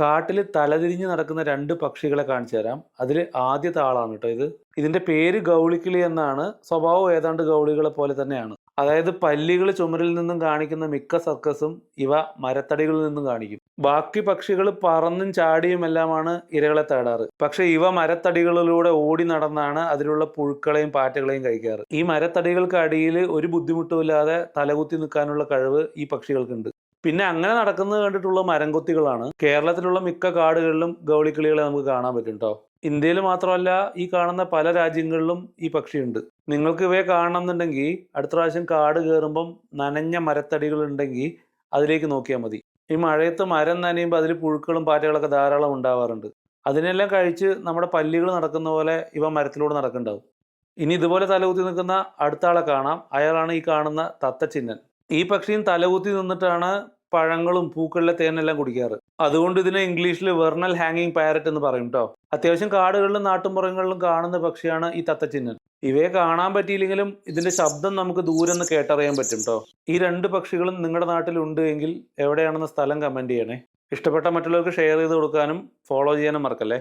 കാട്ടിൽ തലതിരിഞ്ഞ് നടക്കുന്ന രണ്ട് പക്ഷികളെ കാണിച്ചു തരാം. അതിൽ ആദ്യത്തെ ആളാണ് കേട്ടോ ഇത്. ഇതിന്റെ പേര് ഗൗളിക്കിളി എന്നാണ്. സ്വഭാവം ഏതാണ്ട് ഗൗളികളെ പോലെ തന്നെയാണ്. അതായത് പല്ലികൾ ചുമരിൽ നിന്നും കാണിക്കുന്ന മിക്ക സർക്കസും ഇവ മരത്തടികളിൽ നിന്നും കാണിക്കും. ബാക്കി പക്ഷികൾ പറന്നും ചാടിയും എല്ലാമാണ് ഇരകളെ തേടാറ്. പക്ഷെ ഇവ മരത്തടികളിലൂടെ ഓടി നടന്നാണ് അതിലുള്ള പുഴുക്കളെയും പാറ്റകളെയും കഴിക്കാറ്. ഈ മരത്തടികൾക്ക് അടിയിൽ ഒരു ബുദ്ധിമുട്ടുമില്ലാതെ തലകുത്തി നിൽക്കാനുള്ള കഴിവ് ഈ പക്ഷികൾക്കുണ്ട്. പിന്നെ അങ്ങനെ നടക്കുന്നത് കണ്ടിട്ടുള്ള മരംകൊത്തികളാണ്. കേരളത്തിലുള്ള മിക്ക കാടുകളിലും ഗൗളിക്കിളികളെ നമുക്ക് കാണാൻ പറ്റും കേട്ടോ ഇന്ത്യയിൽ മാത്രമല്ല ഈ കാണുന്ന പല രാജ്യങ്ങളിലും ഈ പക്ഷിയുണ്ട്. നിങ്ങൾക്ക് ഇവയെ കാണണമെന്നുണ്ടെങ്കിൽ അടുത്ത പ്രാവശ്യം കാട് കയറുമ്പം നനഞ്ഞ മരത്തടികൾ ഉണ്ടെങ്കിൽ അതിലേക്ക് നോക്കിയാൽ മതി. ഈ മഴയത്ത് മരം നനയുമ്പോൾ അതിൽ പുഴുക്കളും പാറ്റകളൊക്കെ ധാരാളം ഉണ്ടാവാറുണ്ട്. അതിനെല്ലാം കഴിച്ച് നമ്മുടെ പല്ലികൾ നടക്കുന്ന പോലെ ഇവ മരത്തിലൂടെ നടക്കുന്നുണ്ടാവും. ഇനി ഇതുപോലെ തലകുത്തി നിൽക്കുന്ന അടുത്ത ആളെ കാണാം. അയാളാണ് ഈ കാണുന്ന തത്തച്ചിന്നൻ. ഈ പക്ഷിയും തലകുത്തി നിന്നിട്ടാണ് പഴങ്ങളും പൂക്കളിലെ തേനെല്ലാം കുടിക്കാറ്. അതുകൊണ്ട് ഇതിനെ ഇംഗ്ലീഷിൽ വെർണൽ ഹാങ്ങിങ് പാരറ്റ് എന്ന് പറയും കേട്ടോ അത്യാവശ്യം കാടുകളിലും നാട്ടുമ്പുറങ്ങളിലും കാണുന്ന പക്ഷിയാണ് ഈ തത്തച്ചിന്നൻ. ഇവയെ കാണാൻ പറ്റിയില്ലെങ്കിലും ഇതിന്റെ ശബ്ദം നമുക്ക് ദൂരെ നിന്ന് കേട്ടറിയാൻ പറ്റും കേട്ടോ ഈ രണ്ട് പക്ഷികളും നിങ്ങളുടെ നാട്ടിലുണ്ട് എങ്കിൽ എവിടെയാണെന്ന സ്ഥലം കമന്റ് ചെയ്യണേ. ഇഷ്ടപ്പെട്ട മറ്റുള്ളവർക്ക് ഷെയർ ചെയ്ത് കൊടുക്കാനും ഫോളോ ചെയ്യാനും മറക്കല്ലേ?